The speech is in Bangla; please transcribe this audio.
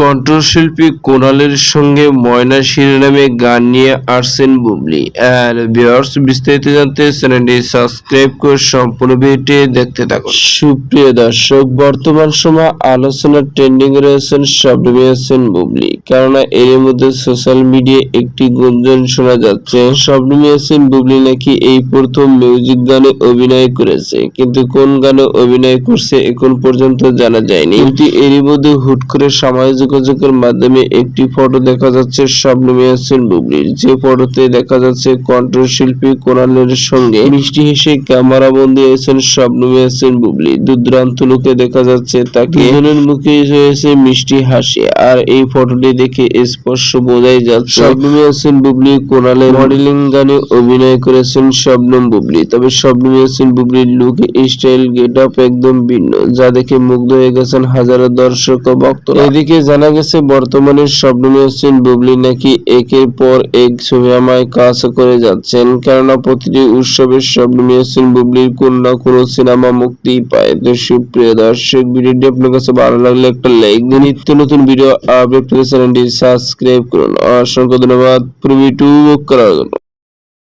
কণ্ঠশিল্পী কোনালের সঙ্গে ময়না শিরোনামে গান নিয়ে আসছেন বুবলি। আর ভিউয়ার্স বিস্তারিত জানতে চ্যানেলটি সাবস্ক্রাইব করে সম্পূর্ণ ভিডিওটি দেখতে থাকুন। সুপ্রিয় দর্শক, বর্তমান সময় আলোচনার ট্রেন্ডিং রয়েছেন শবনমী হোসেন বুবলি। কেননা এর মধ্যে সোশ্যাল মিডিয়ায় একটি গুঞ্জন শোনা যাচ্ছে শবনমী হোসেন বুবলি নাকি এই প্রথম মিউজিক গানে অভিনয় করেছে, কিন্তু কোন গানে অভিনয় করছে এখন পর্যন্ত জানা যায়নি। এরই মধ্যে হুট করে সামাজিক যোগাযোগের মাধ্যমে একটি ফটো দেখা যাচ্ছে। শবনমী হোসেন বুবলির যে ফটোতে দেখা যাচ্ছে কণ্ঠশিল্পী কোরআনের সঙ্গে মিষ্টি হেসে ক্যামেরা বন্দি হয়েছেন শবনমী হোসেন বুবলি দুর্দান্ত লোকে দেখা যাচ্ছে তাকে। দুজনের মুখে রয়েছে মিষ্টি হাসি। আর এই ফটোটি দেখে স্পষ্ট বোঝাই যাচ্ছে শবনমী হোসেন বুবলি কোনালের মডেলিং গানে অভিনয় করেছেন শবনম বুবলি তবে শবনমী হোসেন বুবলির লুক স্টাইল গেট আপ একদম ভিন্ন, যা দেখে মুগ্ধ হয়ে গেছেন হাজারো দর্শক ও ভক্তরা। এদিকে জানা গেছে, বর্তমানে শবনমী হোসেন বুবলি নাকি একের পর এক ছবি আমায় কাজ করে যাচ্ছেন। কেননা, প্রতিটি উৎসবে শবনমী হোসেন বুবলির কোন না কোনো সিনেমা মুক্তি পায়। তো সুপ্রিয় দর্শক, ভিডিওটি আপনার কাছে ভালো লাগলে একটা লাইক দিন নিত্য নতুন ভিডিও আপডেট পেতে চ্যানেলটি সাবস্ক্রাইব করুন। অসংখ্য ধন্যবাদ। পুরো ভিডিও করার জন্য।